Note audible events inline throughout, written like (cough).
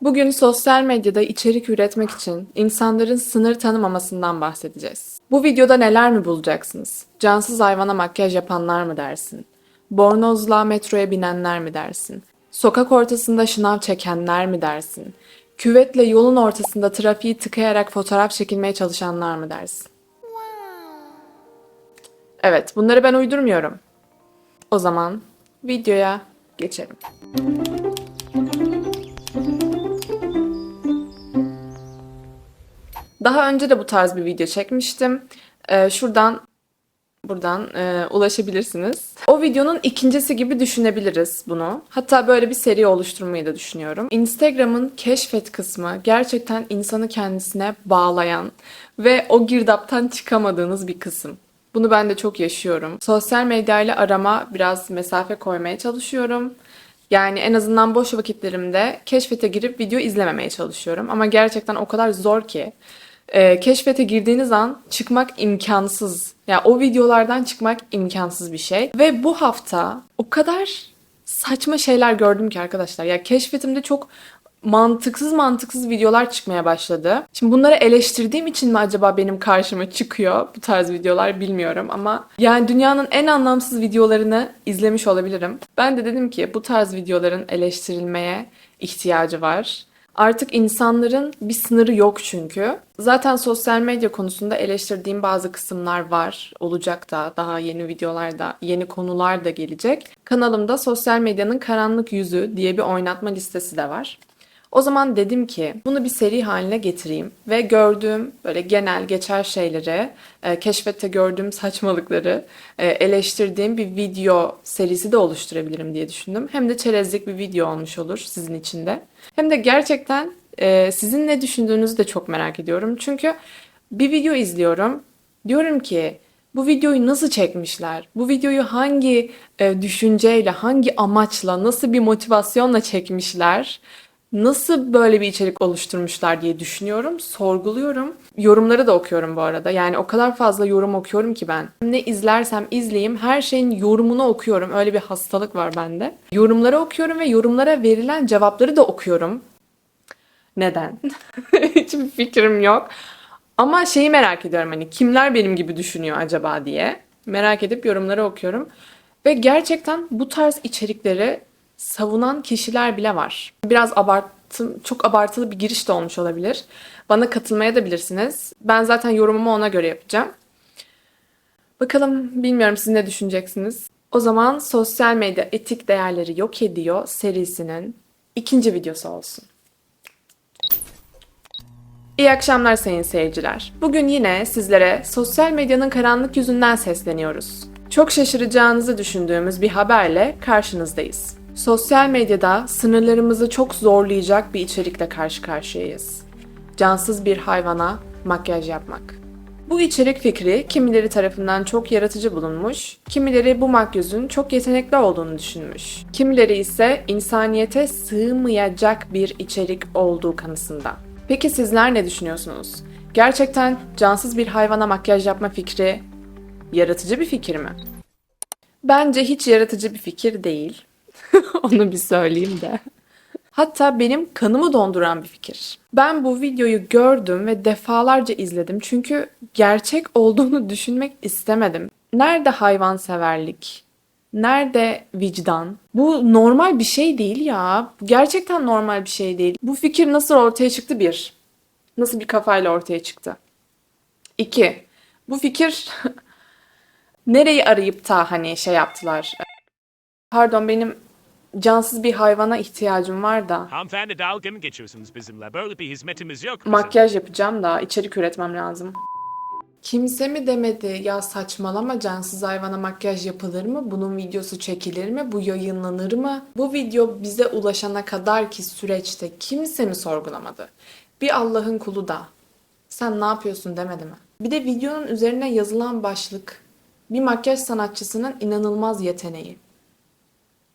Bugün sosyal medyada içerik üretmek için insanların sınır tanımamasından bahsedeceğiz. Bu videoda neler mi bulacaksınız? Cansız hayvana makyaj yapanlar mı dersin? Bornozla metroya binenler mi dersin? Sokak ortasında şınav çekenler mi dersin? Küvetle yolun ortasında trafiği tıkayarak fotoğraf çekilmeye çalışanlar mı dersin? Evet, bunları ben uydurmuyorum. O zaman videoya geçelim. Daha önce de bu tarz bir video çekmiştim. Ee, şuradan buradan e, ulaşabilirsiniz. O videonun ikincisi gibi düşünebiliriz bunu. Hatta böyle bir seri oluşturmayı da düşünüyorum. Instagram'ın keşfet kısmı gerçekten insanı kendisine bağlayan ve o girdaptan çıkamadığınız bir kısım. Bunu ben de çok yaşıyorum. Sosyal medyayla arama biraz mesafe koymaya çalışıyorum. Yani en azından boş vakitlerimde keşfete girip video izlememeye çalışıyorum. Ama gerçekten o kadar zor ki. Ee, keşfete girdiğiniz an çıkmak imkansız. Yani o videolardan çıkmak imkansız bir şey. Ve bu hafta o kadar saçma şeyler gördüm ki arkadaşlar. Ya keşfetimde çok mantıksız mantıksız videolar çıkmaya başladı. Şimdi bunları eleştirdiğim için mi acaba benim karşıma çıkıyor bu tarz videolar bilmiyorum ama yani dünyanın en anlamsız videolarını izlemiş olabilirim. Ben de dedim ki bu tarz videoların eleştirilmeye ihtiyacı var. Artık insanların bir sınırı yok çünkü. Zaten sosyal medya konusunda eleştirdiğim bazı kısımlar var. Olacak da daha yeni videolarda, yeni konular da gelecek. Kanalımda sosyal medyanın karanlık yüzü diye bir oynatma listesi de var. O zaman dedim ki bunu bir seri haline getireyim ve gördüğüm böyle genel geçer şeyleri, e, keşfette gördüğüm saçmalıkları e, eleştirdiğim bir video serisi de oluşturabilirim diye düşündüm. Hem de çerezlik bir video olmuş olur sizin için de. Hem de gerçekten e, sizin ne düşündüğünüzü de çok merak ediyorum. Çünkü bir video izliyorum, diyorum ki bu videoyu nasıl çekmişler? Bu videoyu hangi e, düşünceyle, hangi amaçla, nasıl bir motivasyonla çekmişler? Nasıl böyle bir içerik oluşturmuşlar diye düşünüyorum, sorguluyorum. Yorumları da okuyorum bu arada. Yani o kadar fazla yorum okuyorum ki ben. Ne izlersem izleyeyim her şeyin yorumunu okuyorum. Öyle bir hastalık var bende. Yorumları okuyorum ve yorumlara verilen cevapları da okuyorum. Neden? (laughs) Hiçbir fikrim yok. Ama şeyi merak ediyorum hani kimler benim gibi düşünüyor acaba diye. Merak edip yorumları okuyorum. Ve gerçekten bu tarz içerikleri savunan kişiler bile var. Biraz abartım, çok abartılı bir giriş de olmuş olabilir. Bana katılmaya da bilirsiniz. Ben zaten yorumumu ona göre yapacağım. Bakalım bilmiyorum siz ne düşüneceksiniz. O zaman sosyal medya etik değerleri yok ediyor serisinin ikinci videosu olsun. İyi akşamlar sayın seyirciler. Bugün yine sizlere sosyal medyanın karanlık yüzünden sesleniyoruz. Çok şaşıracağınızı düşündüğümüz bir haberle karşınızdayız. Sosyal medyada sınırlarımızı çok zorlayacak bir içerikle karşı karşıyayız. Cansız bir hayvana makyaj yapmak. Bu içerik fikri kimileri tarafından çok yaratıcı bulunmuş, kimileri bu makyözün çok yetenekli olduğunu düşünmüş. Kimileri ise insaniyete sığmayacak bir içerik olduğu kanısında. Peki sizler ne düşünüyorsunuz? Gerçekten cansız bir hayvana makyaj yapma fikri yaratıcı bir fikir mi? Bence hiç yaratıcı bir fikir değil. (laughs) Onu bir söyleyeyim de. Hatta benim kanımı donduran bir fikir. Ben bu videoyu gördüm ve defalarca izledim çünkü gerçek olduğunu düşünmek istemedim. Nerede hayvanseverlik? Nerede vicdan? Bu normal bir şey değil ya. Gerçekten normal bir şey değil. Bu fikir nasıl ortaya çıktı bir? Nasıl bir kafayla ortaya çıktı? İki, bu fikir (laughs) nereyi arayıp da hani şey yaptılar? Pardon benim cansız bir hayvana ihtiyacım var da Hanımefendi dalga mı geçiyorsunuz bizimle? Böyle bir hizmetimiz yok bizim. makyaj yapacağım da içerik üretmem lazım. Kimse mi demedi ya saçmalama cansız hayvana makyaj yapılır mı? Bunun videosu çekilir mi? Bu yayınlanır mı? Bu video bize ulaşana kadar ki süreçte kimse mi sorgulamadı? Bir Allah'ın kulu da sen ne yapıyorsun demedi mi? Bir de videonun üzerine yazılan başlık bir makyaj sanatçısının inanılmaz yeteneği.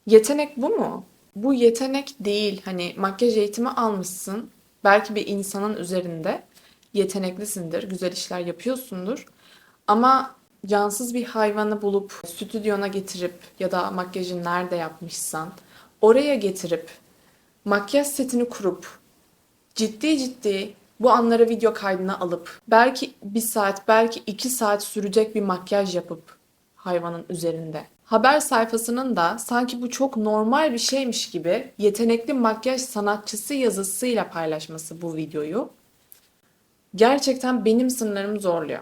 Yetenek bu mu? Bu yetenek değil. Hani makyaj eğitimi almışsın. Belki bir insanın üzerinde yeteneklisindir, güzel işler yapıyorsundur. Ama cansız bir hayvanı bulup stüdyona getirip ya da makyajı nerede yapmışsan oraya getirip makyaj setini kurup ciddi ciddi bu anları video kaydına alıp belki bir saat belki iki saat sürecek bir makyaj yapıp hayvanın üzerinde. Haber sayfasının da sanki bu çok normal bir şeymiş gibi yetenekli makyaj sanatçısı yazısıyla paylaşması bu videoyu gerçekten benim sınırlarımı zorluyor.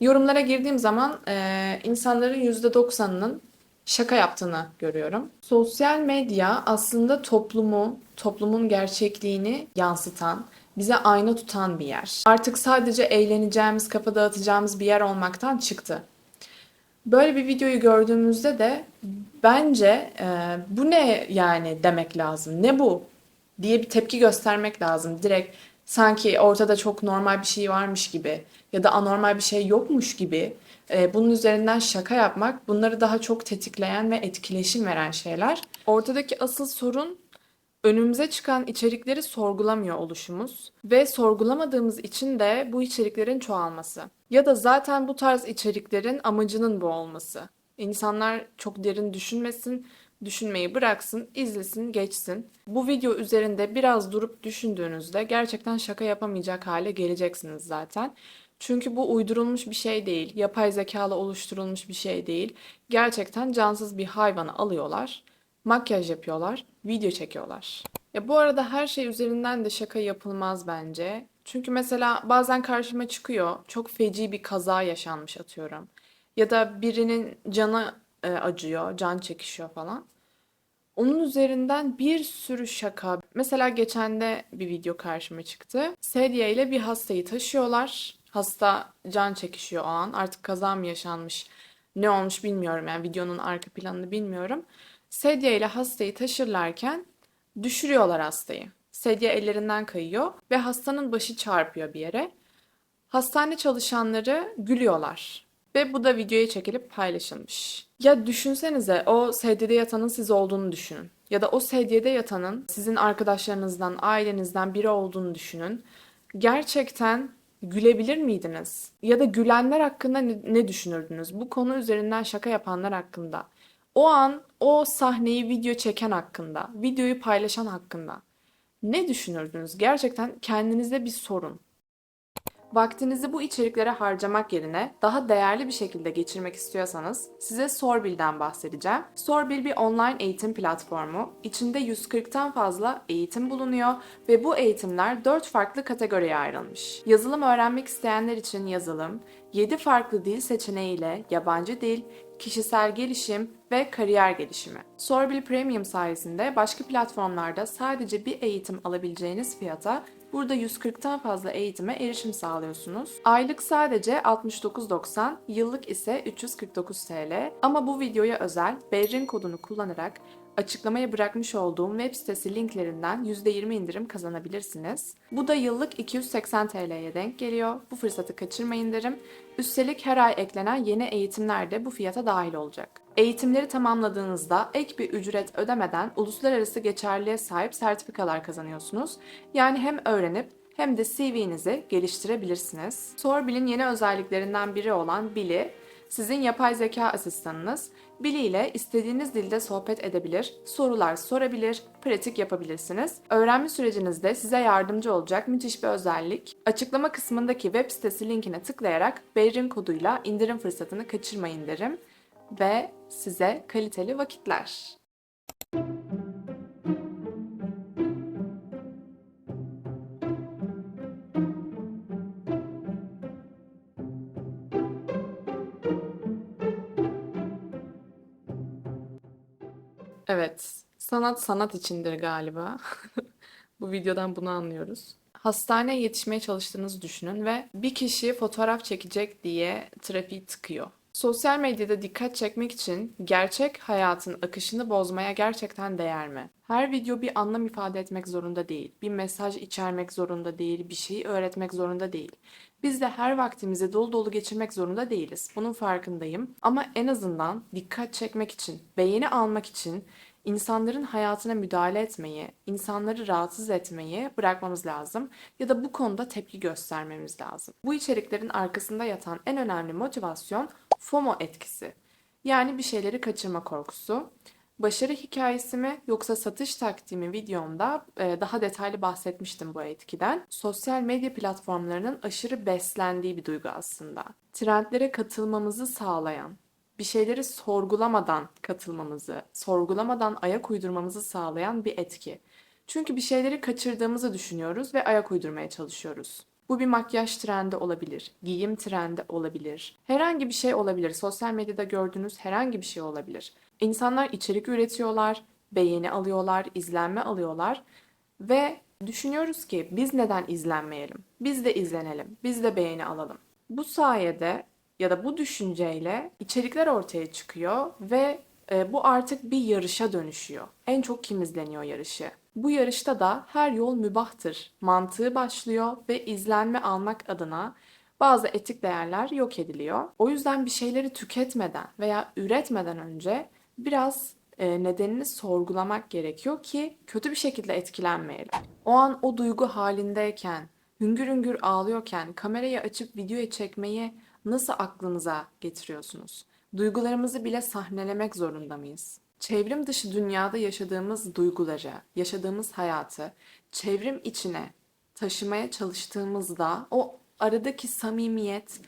Yorumlara girdiğim zaman eee, insanların %90'ının şaka yaptığını görüyorum. Sosyal medya aslında toplumu, toplumun gerçekliğini yansıtan, bize ayna tutan bir yer. Artık sadece eğleneceğimiz, kafa dağıtacağımız bir yer olmaktan çıktı. Böyle bir videoyu gördüğümüzde de bence e, bu ne yani demek lazım. Ne bu? diye bir tepki göstermek lazım. Direkt sanki ortada çok normal bir şey varmış gibi ya da anormal bir şey yokmuş gibi e, bunun üzerinden şaka yapmak bunları daha çok tetikleyen ve etkileşim veren şeyler. Ortadaki asıl sorun önümüze çıkan içerikleri sorgulamıyor oluşumuz ve sorgulamadığımız için de bu içeriklerin çoğalması. Ya da zaten bu tarz içeriklerin amacının bu olması. İnsanlar çok derin düşünmesin, düşünmeyi bıraksın, izlesin, geçsin. Bu video üzerinde biraz durup düşündüğünüzde gerçekten şaka yapamayacak hale geleceksiniz zaten. Çünkü bu uydurulmuş bir şey değil, yapay zekalı oluşturulmuş bir şey değil. Gerçekten cansız bir hayvanı alıyorlar makyaj yapıyorlar, video çekiyorlar. Ya bu arada her şey üzerinden de şaka yapılmaz bence. Çünkü mesela bazen karşıma çıkıyor çok feci bir kaza yaşanmış atıyorum. Ya da birinin canı e, acıyor, can çekişiyor falan. Onun üzerinden bir sürü şaka. Mesela geçen de bir video karşıma çıktı. Sedye ile bir hastayı taşıyorlar. Hasta can çekişiyor o an. Artık kaza mı yaşanmış, ne olmuş bilmiyorum. Yani videonun arka planını bilmiyorum. Sedye ile hastayı taşırlarken düşürüyorlar hastayı. Sedye ellerinden kayıyor ve hastanın başı çarpıyor bir yere. Hastane çalışanları gülüyorlar. Ve bu da videoya çekilip paylaşılmış. Ya düşünsenize o sedyede yatanın siz olduğunu düşünün. Ya da o sedyede yatanın sizin arkadaşlarınızdan, ailenizden biri olduğunu düşünün. Gerçekten gülebilir miydiniz? Ya da gülenler hakkında ne, düşünürdünüz? Bu konu üzerinden şaka yapanlar hakkında. O an o sahneyi video çeken hakkında, videoyu paylaşan hakkında ne düşünürdünüz? Gerçekten kendinize bir sorun. Vaktinizi bu içeriklere harcamak yerine daha değerli bir şekilde geçirmek istiyorsanız size Sorbil'den bahsedeceğim. Sorbil bir online eğitim platformu. İçinde 140'tan fazla eğitim bulunuyor ve bu eğitimler 4 farklı kategoriye ayrılmış. Yazılım öğrenmek isteyenler için yazılım, 7 farklı dil seçeneğiyle yabancı dil, kişisel gelişim ve kariyer gelişimi. Sorbil Premium sayesinde başka platformlarda sadece bir eğitim alabileceğiniz fiyata burada 140'tan fazla eğitime erişim sağlıyorsunuz. Aylık sadece 69.90, yıllık ise 349 TL. Ama bu videoya özel Berrin kodunu kullanarak açıklamaya bırakmış olduğum web sitesi linklerinden %20 indirim kazanabilirsiniz. Bu da yıllık 280 TL'ye denk geliyor. Bu fırsatı kaçırmayın derim. Üstelik her ay eklenen yeni eğitimler de bu fiyata dahil olacak. Eğitimleri tamamladığınızda ek bir ücret ödemeden uluslararası geçerliğe sahip sertifikalar kazanıyorsunuz. Yani hem öğrenip hem de CV'nizi geliştirebilirsiniz. Sorbil'in yeni özelliklerinden biri olan Billy, sizin yapay zeka asistanınız. Billy ile istediğiniz dilde sohbet edebilir, sorular sorabilir, pratik yapabilirsiniz. Öğrenme sürecinizde size yardımcı olacak müthiş bir özellik. Açıklama kısmındaki web sitesi linkine tıklayarak Berrin koduyla indirim fırsatını kaçırmayın derim ve size kaliteli vakitler. Evet, sanat sanat içindir galiba. (laughs) Bu videodan bunu anlıyoruz. Hastaneye yetişmeye çalıştığınızı düşünün ve bir kişi fotoğraf çekecek diye trafiği tıkıyor. Sosyal medyada dikkat çekmek için gerçek hayatın akışını bozmaya gerçekten değer mi? Her video bir anlam ifade etmek zorunda değil, bir mesaj içermek zorunda değil, bir şeyi öğretmek zorunda değil. Biz de her vaktimizi dolu dolu geçirmek zorunda değiliz. Bunun farkındayım. Ama en azından dikkat çekmek için, beğeni almak için insanların hayatına müdahale etmeyi, insanları rahatsız etmeyi bırakmamız lazım ya da bu konuda tepki göstermemiz lazım. Bu içeriklerin arkasında yatan en önemli motivasyon FOMO etkisi. Yani bir şeyleri kaçırma korkusu. Başarı hikayesi mi yoksa satış taktiği mi videomda e, daha detaylı bahsetmiştim bu etkiden. Sosyal medya platformlarının aşırı beslendiği bir duygu aslında. Trendlere katılmamızı sağlayan, bir şeyleri sorgulamadan katılmamızı, sorgulamadan ayak uydurmamızı sağlayan bir etki. Çünkü bir şeyleri kaçırdığımızı düşünüyoruz ve ayak uydurmaya çalışıyoruz. Bu bir makyaj trendi olabilir, giyim trendi olabilir. Herhangi bir şey olabilir. Sosyal medyada gördüğünüz herhangi bir şey olabilir. İnsanlar içerik üretiyorlar, beğeni alıyorlar, izlenme alıyorlar ve düşünüyoruz ki biz neden izlenmeyelim? Biz de izlenelim, biz de beğeni alalım. Bu sayede ya da bu düşünceyle içerikler ortaya çıkıyor ve e, bu artık bir yarışa dönüşüyor. En çok kim izleniyor yarışı. Bu yarışta da her yol mübahtır mantığı başlıyor ve izlenme almak adına bazı etik değerler yok ediliyor. O yüzden bir şeyleri tüketmeden veya üretmeden önce biraz e, nedenini sorgulamak gerekiyor ki kötü bir şekilde etkilenmeyelim. O an o duygu halindeyken, hüngür hüngür ağlıyorken kamerayı açıp videoya çekmeyi nasıl aklınıza getiriyorsunuz? Duygularımızı bile sahnelemek zorunda mıyız? Çevrim dışı dünyada yaşadığımız duyguları, yaşadığımız hayatı çevrim içine taşımaya çalıştığımızda o aradaki samimiyet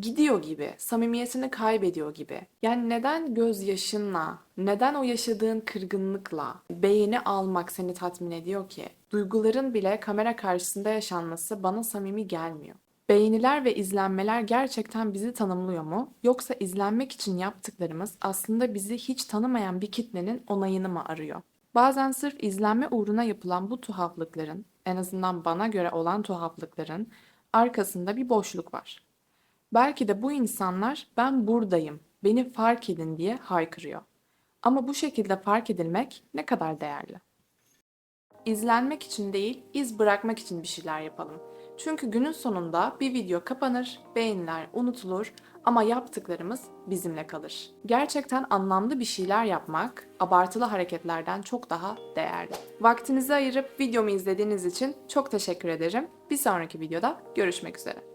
gidiyor gibi, samimiyetini kaybediyor gibi. Yani neden gözyaşınla, neden o yaşadığın kırgınlıkla beğeni almak seni tatmin ediyor ki? Duyguların bile kamera karşısında yaşanması bana samimi gelmiyor. Beğeniler ve izlenmeler gerçekten bizi tanımlıyor mu? Yoksa izlenmek için yaptıklarımız aslında bizi hiç tanımayan bir kitlenin onayını mı arıyor? Bazen sırf izlenme uğruna yapılan bu tuhaflıkların, en azından bana göre olan tuhaflıkların arkasında bir boşluk var. Belki de bu insanlar ben buradayım, beni fark edin diye haykırıyor. Ama bu şekilde fark edilmek ne kadar değerli? İzlenmek için değil, iz bırakmak için bir şeyler yapalım. Çünkü günün sonunda bir video kapanır, beğeniler unutulur ama yaptıklarımız bizimle kalır. Gerçekten anlamlı bir şeyler yapmak abartılı hareketlerden çok daha değerli. Vaktinizi ayırıp videomu izlediğiniz için çok teşekkür ederim. Bir sonraki videoda görüşmek üzere.